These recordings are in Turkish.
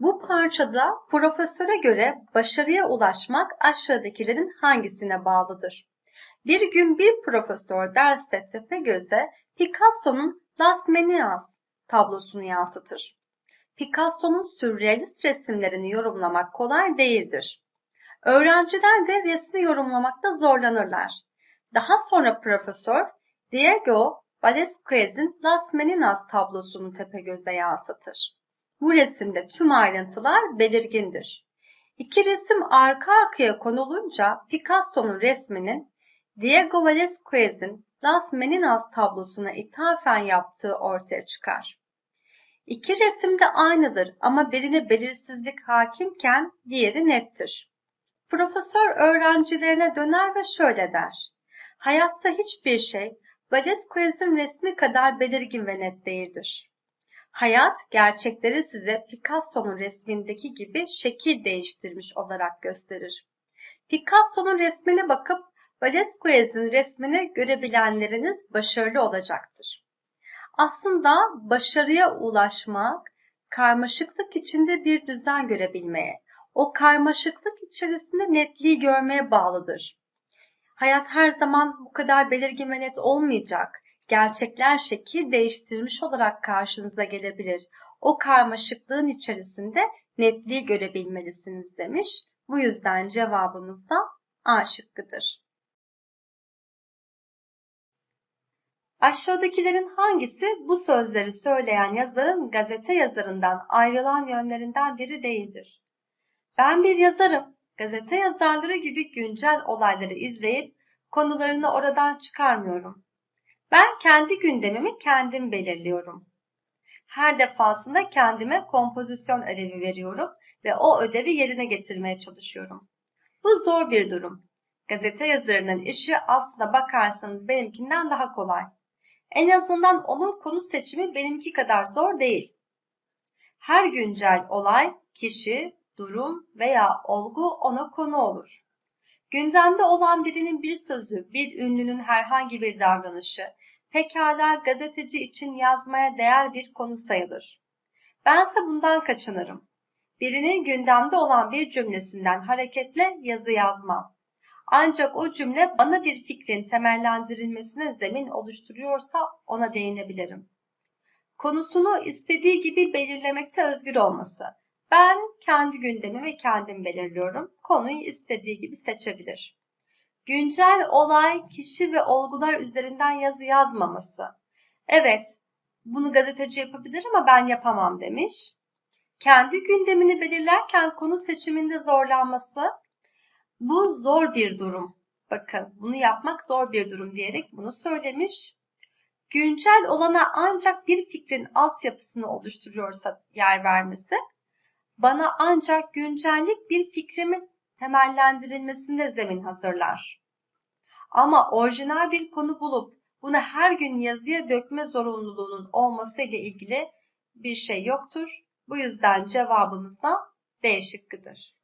Bu parçada profesöre göre başarıya ulaşmak aşağıdakilerin hangisine bağlıdır? Bir gün bir profesör derste Tepegöz'e Picasso'nun Las Meninas tablosunu yansıtır. Picasso'nun sürrealist resimlerini yorumlamak kolay değildir. Öğrenciler de resmi yorumlamakta zorlanırlar. Daha sonra profesör Diego Velázquez'in Las Meninas tablosunu Tepegöz'e yansıtır. Bu resimde tüm ayrıntılar belirgindir. İki resim arka arkaya konulunca Picasso'nun resminin Diego Velázquez'in Las Meninas tablosuna ithafen yaptığı ortaya çıkar. İki resim de aynıdır ama birine belirsizlik hakimken diğeri nettir. Profesör öğrencilerine döner ve şöyle der. Hayatta hiçbir şey Velázquez'in resmi kadar belirgin ve net değildir. Hayat gerçekleri size Picasso'nun resmindeki gibi şekil değiştirmiş olarak gösterir. Picasso'nun resmine bakıp Velázquez'in resmini görebilenleriniz başarılı olacaktır. Aslında başarıya ulaşmak, karmaşıklık içinde bir düzen görebilmeye, o karmaşıklık içerisinde netliği görmeye bağlıdır. Hayat her zaman bu kadar belirgin ve net olmayacak. Gerçekler şekil değiştirmiş olarak karşınıza gelebilir. O karmaşıklığın içerisinde netliği görebilmelisiniz demiş. Bu yüzden cevabımız da A şıkkıdır. Aşağıdakilerin hangisi bu sözleri söyleyen yazarın gazete yazarından ayrılan yönlerinden biri değildir? Ben bir yazarım. Gazete yazarları gibi güncel olayları izleyip konularını oradan çıkarmıyorum. Ben kendi gündemimi kendim belirliyorum. Her defasında kendime kompozisyon ödevi veriyorum ve o ödevi yerine getirmeye çalışıyorum. Bu zor bir durum. Gazete yazarının işi aslına bakarsanız benimkinden daha kolay. En azından onun konu seçimi benimki kadar zor değil. Her güncel olay, kişi, durum veya olgu ona konu olur. Gündemde olan birinin bir sözü, bir ünlünün herhangi bir davranışı, pekala gazeteci için yazmaya değer bir konu sayılır. Bense bundan kaçınırım. Birinin gündemde olan bir cümlesinden hareketle yazı yazmam. Ancak o cümle bana bir fikrin temellendirilmesine zemin oluşturuyorsa ona değinebilirim. Konusunu istediği gibi belirlemekte özgür olması. Ben kendi gündemimi kendim belirliyorum. Konuyu istediği gibi seçebilir. Güncel olay, kişi ve olgular üzerinden yazı yazmaması. Evet, bunu gazeteci yapabilir ama ben yapamam demiş. Kendi gündemini belirlerken konu seçiminde zorlanması. Bu zor bir durum. Bakın bunu yapmak zor bir durum diyerek bunu söylemiş. Güncel olana ancak bir fikrin altyapısını oluşturuyorsa yer vermesi, bana ancak güncellik bir fikrimin temellendirilmesinde zemin hazırlar. Ama orijinal bir konu bulup bunu her gün yazıya dökme zorunluluğunun olması ile ilgili bir şey yoktur. Bu yüzden cevabımız da D şıkkıdır.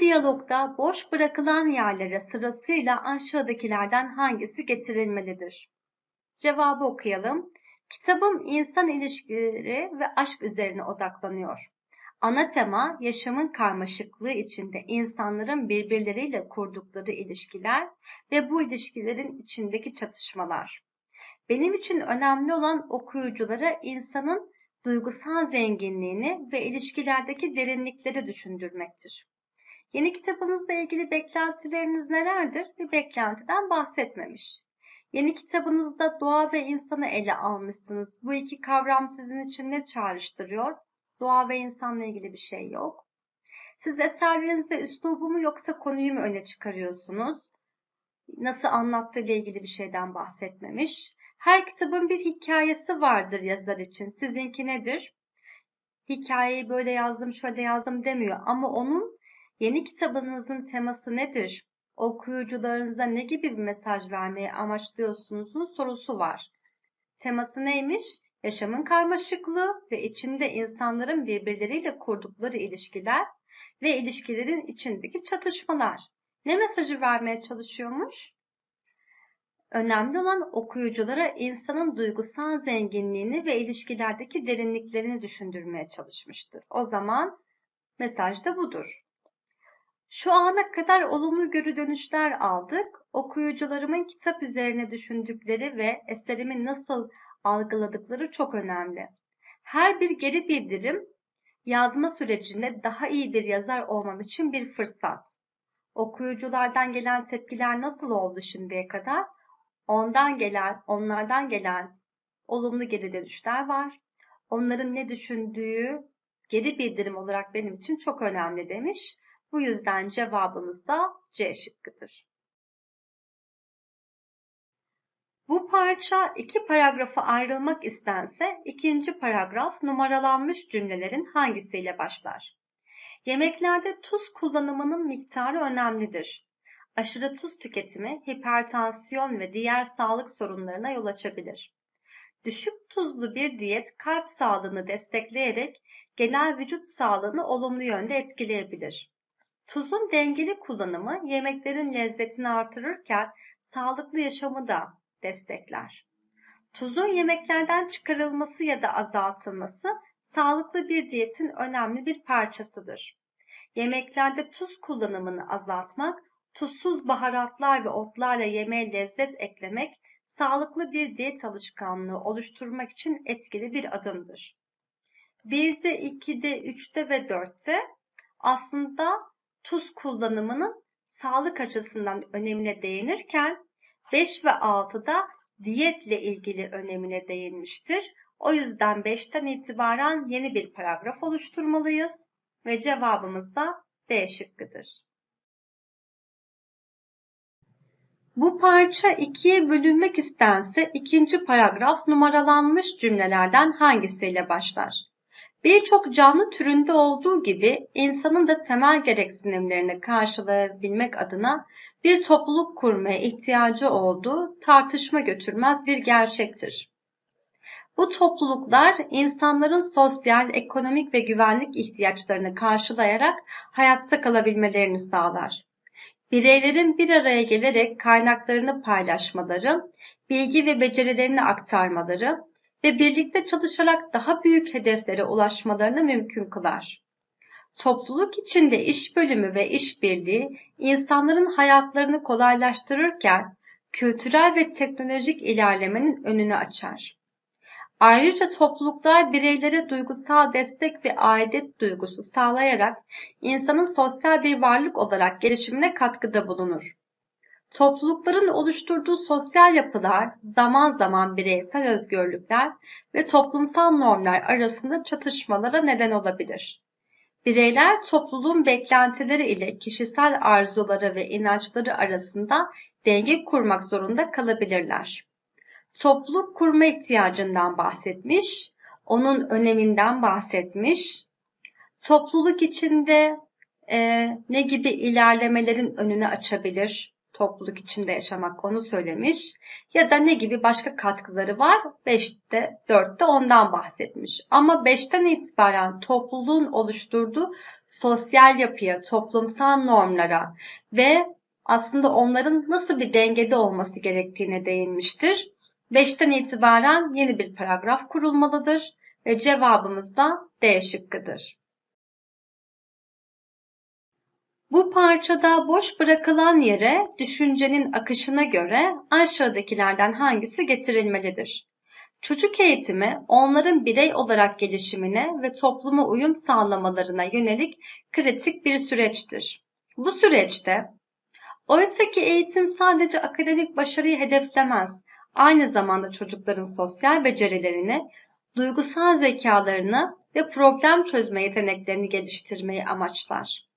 Diyalogda boş bırakılan yerlere sırasıyla aşağıdakilerden hangisi getirilmelidir? Cevabı okuyalım. Kitabım insan ilişkileri ve aşk üzerine odaklanıyor. Ana tema yaşamın karmaşıklığı içinde insanların birbirleriyle kurdukları ilişkiler ve bu ilişkilerin içindeki çatışmalar. Benim için önemli olan okuyuculara insanın duygusal zenginliğini ve ilişkilerdeki derinlikleri düşündürmektir. Yeni kitabınızla ilgili beklentileriniz nelerdir? Bir beklentiden bahsetmemiş. Yeni kitabınızda doğa ve insanı ele almışsınız. Bu iki kavram sizin için ne çağrıştırıyor? Doğa ve insanla ilgili bir şey yok. Siz eserlerinizde üslubu mu yoksa konuyu mu öne çıkarıyorsunuz? Nasıl anlattığı ile ilgili bir şeyden bahsetmemiş. Her kitabın bir hikayesi vardır yazar için. Sizinki nedir? Hikayeyi böyle yazdım, şöyle yazdım demiyor ama onun yeni kitabınızın teması nedir? Okuyucularınıza ne gibi bir mesaj vermeyi amaçlıyorsunuzun sorusu var. Teması neymiş? Yaşamın karmaşıklığı ve içinde insanların birbirleriyle kurdukları ilişkiler ve ilişkilerin içindeki çatışmalar. Ne mesajı vermeye çalışıyormuş? Önemli olan okuyuculara insanın duygusal zenginliğini ve ilişkilerdeki derinliklerini düşündürmeye çalışmıştır. O zaman mesaj da budur. Şu ana kadar olumlu geri dönüşler aldık. Okuyucularımın kitap üzerine düşündükleri ve eserimi nasıl algıladıkları çok önemli. Her bir geri bildirim yazma sürecinde daha iyi bir yazar olmam için bir fırsat. Okuyuculardan gelen tepkiler nasıl oldu şimdiye kadar? Ondan gelen, onlardan gelen olumlu geri dönüşler var. Onların ne düşündüğü geri bildirim olarak benim için çok önemli demiş. Bu yüzden cevabımız da C şıkkıdır. Bu parça iki paragrafa ayrılmak istense ikinci paragraf numaralanmış cümlelerin hangisiyle başlar? Yemeklerde tuz kullanımının miktarı önemlidir. Aşırı tuz tüketimi hipertansiyon ve diğer sağlık sorunlarına yol açabilir. Düşük tuzlu bir diyet kalp sağlığını destekleyerek genel vücut sağlığını olumlu yönde etkileyebilir. Tuzun dengeli kullanımı yemeklerin lezzetini artırırken sağlıklı yaşamı da destekler. Tuzun yemeklerden çıkarılması ya da azaltılması sağlıklı bir diyetin önemli bir parçasıdır. Yemeklerde tuz kullanımını azaltmak, tuzsuz baharatlar ve otlarla yemeğe lezzet eklemek, sağlıklı bir diyet alışkanlığı oluşturmak için etkili bir adımdır. 1'de, 2'de, 3'te ve 4'te aslında tuz kullanımının sağlık açısından önemine değinirken 5 ve 6'da diyetle ilgili önemine değinmiştir. O yüzden 5'ten itibaren yeni bir paragraf oluşturmalıyız ve cevabımız da D şıkkıdır. Bu parça ikiye bölünmek istense ikinci paragraf numaralanmış cümlelerden hangisiyle başlar? Birçok canlı türünde olduğu gibi insanın da temel gereksinimlerini karşılayabilmek adına bir topluluk kurmaya ihtiyacı olduğu tartışma götürmez bir gerçektir. Bu topluluklar insanların sosyal, ekonomik ve güvenlik ihtiyaçlarını karşılayarak hayatta kalabilmelerini sağlar. Bireylerin bir araya gelerek kaynaklarını paylaşmaları, bilgi ve becerilerini aktarmaları ve birlikte çalışarak daha büyük hedeflere ulaşmalarını mümkün kılar. Topluluk içinde iş bölümü ve işbirliği insanların hayatlarını kolaylaştırırken kültürel ve teknolojik ilerlemenin önünü açar. Ayrıca topluluklar bireylere duygusal destek ve aidet duygusu sağlayarak insanın sosyal bir varlık olarak gelişimine katkıda bulunur. Toplulukların oluşturduğu sosyal yapılar zaman zaman bireysel özgürlükler ve toplumsal normlar arasında çatışmalara neden olabilir. Bireyler topluluğun beklentileri ile kişisel arzuları ve inançları arasında denge kurmak zorunda kalabilirler. Topluluk kurma ihtiyacından bahsetmiş, onun öneminden bahsetmiş. Topluluk içinde e, ne gibi ilerlemelerin önünü açabilir? Topluluk içinde yaşamak onu söylemiş. Ya da ne gibi başka katkıları var? 5'te, 4'te ondan bahsetmiş. Ama 5'ten itibaren topluluğun oluşturduğu sosyal yapıya, toplumsal normlara ve aslında onların nasıl bir dengede olması gerektiğine değinmiştir. 5'ten itibaren yeni bir paragraf kurulmalıdır ve cevabımız da D şıkkıdır. Bu parçada boş bırakılan yere düşüncenin akışına göre aşağıdakilerden hangisi getirilmelidir? Çocuk eğitimi onların birey olarak gelişimine ve topluma uyum sağlamalarına yönelik kritik bir süreçtir. Bu süreçte oysa ki eğitim sadece akademik başarıyı hedeflemez, aynı zamanda çocukların sosyal becerilerini, duygusal zekalarını ve problem çözme yeteneklerini geliştirmeyi amaçlar.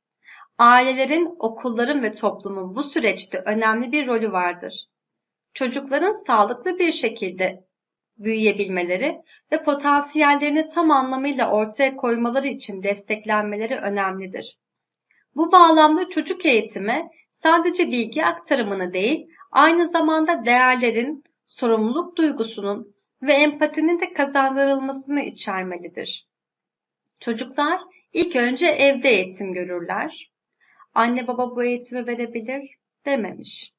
Ailelerin, okulların ve toplumun bu süreçte önemli bir rolü vardır. Çocukların sağlıklı bir şekilde büyüyebilmeleri ve potansiyellerini tam anlamıyla ortaya koymaları için desteklenmeleri önemlidir. Bu bağlamda çocuk eğitimi sadece bilgi aktarımını değil, aynı zamanda değerlerin, sorumluluk duygusunun ve empatinin de kazandırılmasını içermelidir. Çocuklar ilk önce evde eğitim görürler anne baba bu eğitimi verebilir dememiş.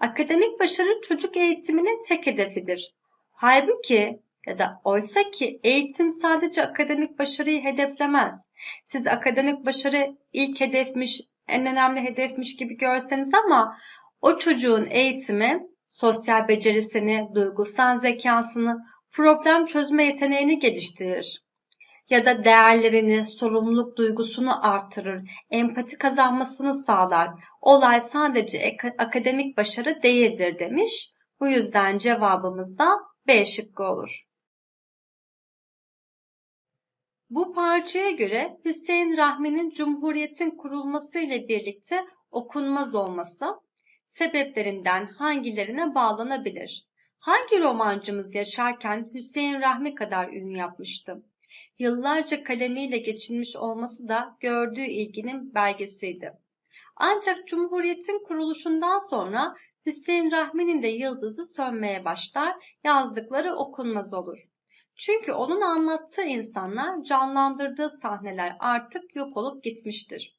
Akademik başarı çocuk eğitiminin tek hedefidir. Halbuki ya da oysa ki eğitim sadece akademik başarıyı hedeflemez. Siz akademik başarı ilk hedefmiş, en önemli hedefmiş gibi görseniz ama o çocuğun eğitimi sosyal becerisini, duygusal zekasını, problem çözme yeteneğini geliştirir. Ya da değerlerini, sorumluluk duygusunu artırır, empati kazanmasını sağlar. Olay sadece akademik başarı değildir demiş. Bu yüzden cevabımız da B şıkkı olur. Bu parçaya göre Hüseyin Rahmi'nin Cumhuriyet'in kurulması ile birlikte okunmaz olması sebeplerinden hangilerine bağlanabilir? Hangi romancımız yaşarken Hüseyin Rahmi kadar ün yapmıştı? Yıllarca kalemiyle geçinmiş olması da gördüğü ilginin belgesiydi. Ancak Cumhuriyet'in kuruluşundan sonra Hüseyin Rahmi'nin de yıldızı sönmeye başlar, yazdıkları okunmaz olur. Çünkü onun anlattığı insanlar, canlandırdığı sahneler artık yok olup gitmiştir.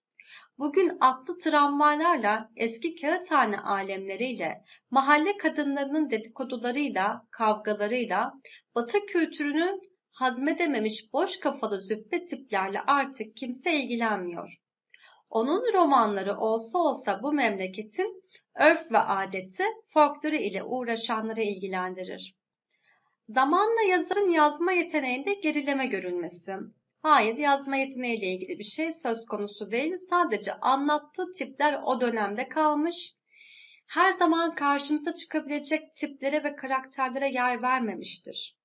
Bugün atlı tramvaylarla, eski kağıthane alemleriyle, mahalle kadınlarının dedikodularıyla, kavgalarıyla, batı kültürünün hazmedememiş boş kafalı züppe tiplerle artık kimse ilgilenmiyor. Onun romanları olsa olsa bu memleketin örf ve adeti, folkloru ile uğraşanları ilgilendirir. Zamanla yazarın yazma yeteneğinde gerileme görülmesi. Hayır, yazma yeteneğiyle ilgili bir şey söz konusu değil. Sadece anlattığı tipler o dönemde kalmış. Her zaman karşımıza çıkabilecek tiplere ve karakterlere yer vermemiştir.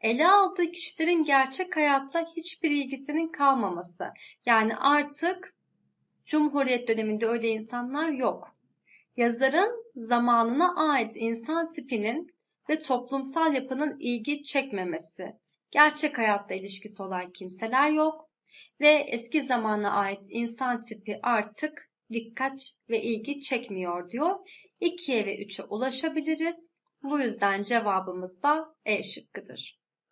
Ele aldığı kişilerin gerçek hayatta hiçbir ilgisinin kalmaması. Yani artık Cumhuriyet döneminde öyle insanlar yok. Yazarın zamanına ait insan tipinin ve toplumsal yapının ilgi çekmemesi. Gerçek hayatta ilişkisi olan kimseler yok ve eski zamana ait insan tipi artık dikkat ve ilgi çekmiyor diyor. 2'ye ve 3'e ulaşabiliriz. Bu yüzden cevabımız da E şıkkıdır.